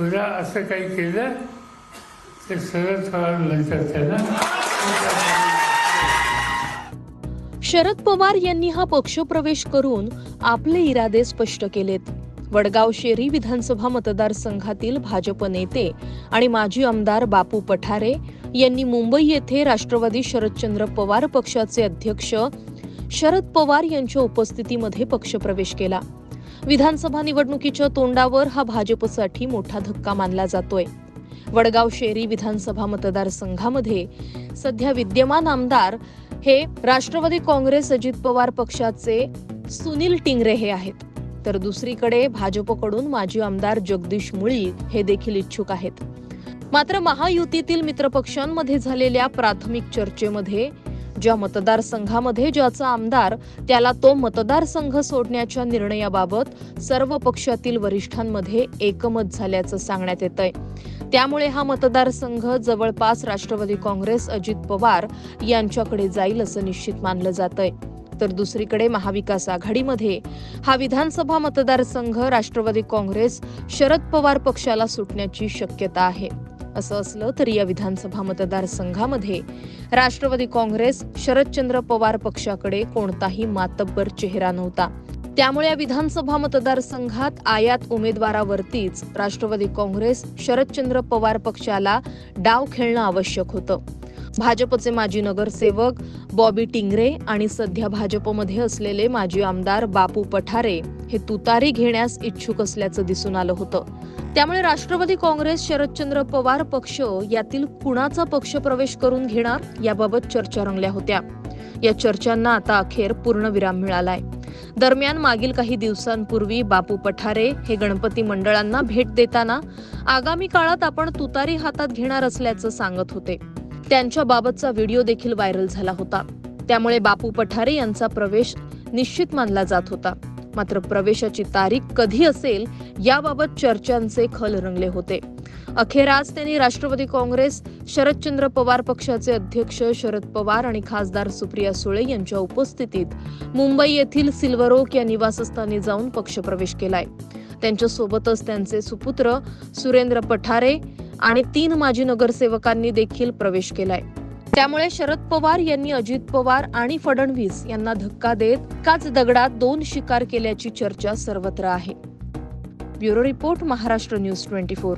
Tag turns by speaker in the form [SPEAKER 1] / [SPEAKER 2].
[SPEAKER 1] पुन्हा असं काही केलं तर शरद पवार म्हणतात त्यांना
[SPEAKER 2] शरद पवार यांनी हा पक्षप्रवेश करून आपले इरादे स्पष्ट केलेत. वडगाव शेरी विधानसभा मतदारसंघातील भाजप नेते आणि माजी आमदार बापू पठारे यांनी मुंबई येथे राष्ट्रवादी शरदचंद्र पवार पक्षाचे अध्यक्ष शरद पवार यांच्या उपस्थितीमध्ये पक्षप्रवेश केला. विधानसभा निवडणुकीच्या तोंडावर हा भाजपसाठी मोठा धक्का मानला जातोय. वडगाव शेरी विधानसभा मतदारसंघामध्ये सध्या विद्यमान आमदार हे राष्ट्रवादी काँग्रेस अजित पवार पक्षाचे सुनील टिंगरे हे आहेत. तर दुसरीकडे भाजपकडून माजी आमदार जगदीश मुळी हे देखील इच्छुक आहेत. मात्र महायुतीतील मित्रपक्षांमध्ये झालेल्या प्राथमिक चर्चेमध्ये ज्या मतदारसंघामध्ये ज्याचा आमदार त्याला तो मतदारसंघ सोडण्याच्या निर्णयाबाबत सर्व पक्षातील वरिष्ठांमध्ये एकमत झाल्याचं सांगण्यात येत आहे त्यामुळे हा मतदारसंघ जवळपास राष्ट्रवादी काँग्रेस अजित पवार यांच्याकडे जाईल असं निश्चित मानलं जात आहे तर दुसरीकडे महाविकास आघाडीमध्ये हा विधानसभा मतदारसंघ राष्ट्रवादी काँग्रेस शरद पवार पक्षाला सुटण्याची शक्यता आहे. असं असलं तरी या विधानसभा मतदारसंघामध्ये राष्ट्रवादी काँग्रेस शरदचंद्र पवार पक्षाकडे कोणताही मातब्बर चेहरा नव्हता. त्यामुळे या विधानसभा मतदारसंघात आयात उमेदवारावरतीच राष्ट्रवादी काँग्रेस शरदचंद्र पवार पक्षाला डाव खेळणं आवश्यक होतं. भाजपचे माजी नगरसेवक बॉबी टिंगरे आणि सध्या भाजपमध्ये असलेले माजी आमदार बापू पठारे हे तुतारी घेण्यास इच्छुक असल्याचं दिसून आलं होतं. त्यामुळे राष्ट्रवादी काँग्रेस शरदचंद्र पवार पक्ष यातील कुणाचा पक्ष प्रवेश करून घेणार याबाबत चर्चा रंगल्या होत्या. या चर्चांना आता अखेर पूर्णविराम मिळालाय. दरम्यान मागील काही दिवसांपूर्वी बापू पठारे हे गणपती मंडळांना भेट देताना आगामी काळात आपण तुतारी हातात घेणार असल्याचं सांगत होते. त्यांच्या बाबतचा व्हिडिओ देखील व्हायरल झाला होता. त्यामुळे बापू पठारे यांचा प्रवेश निश्चित मानला जात होता. मात्र प्रवेशाची तारीख कधी असेल याबाबत चर्चांचे खल रंगले होते. अखेर आज त्यांनी राष्ट्रवादी काँग्रेस शरदचंद्र पवार पक्षाचे अध्यक्ष शरद पवार आणि खासदार सुप्रिया सुळे यांच्या उपस्थितीत मुंबई येथील सिल्वर ओक या निवासस्थानी जाऊन पक्षप्रवेश केलाय. त्यांच्यासोबतच त्यांचे सुपुत्र सुरेंद्र पठारे आणि तीन माजी नगरसेवकांनी देखील प्रवेश केलाय. त्यामुळे शरद पवार यांनी अजित पवार आणि फडणवीस यांना धक्का देत एकाच दगडात दोन शिकार केल्याची चर्चा सर्वत्र आहे. Bureau report Maharashtra news twenty four.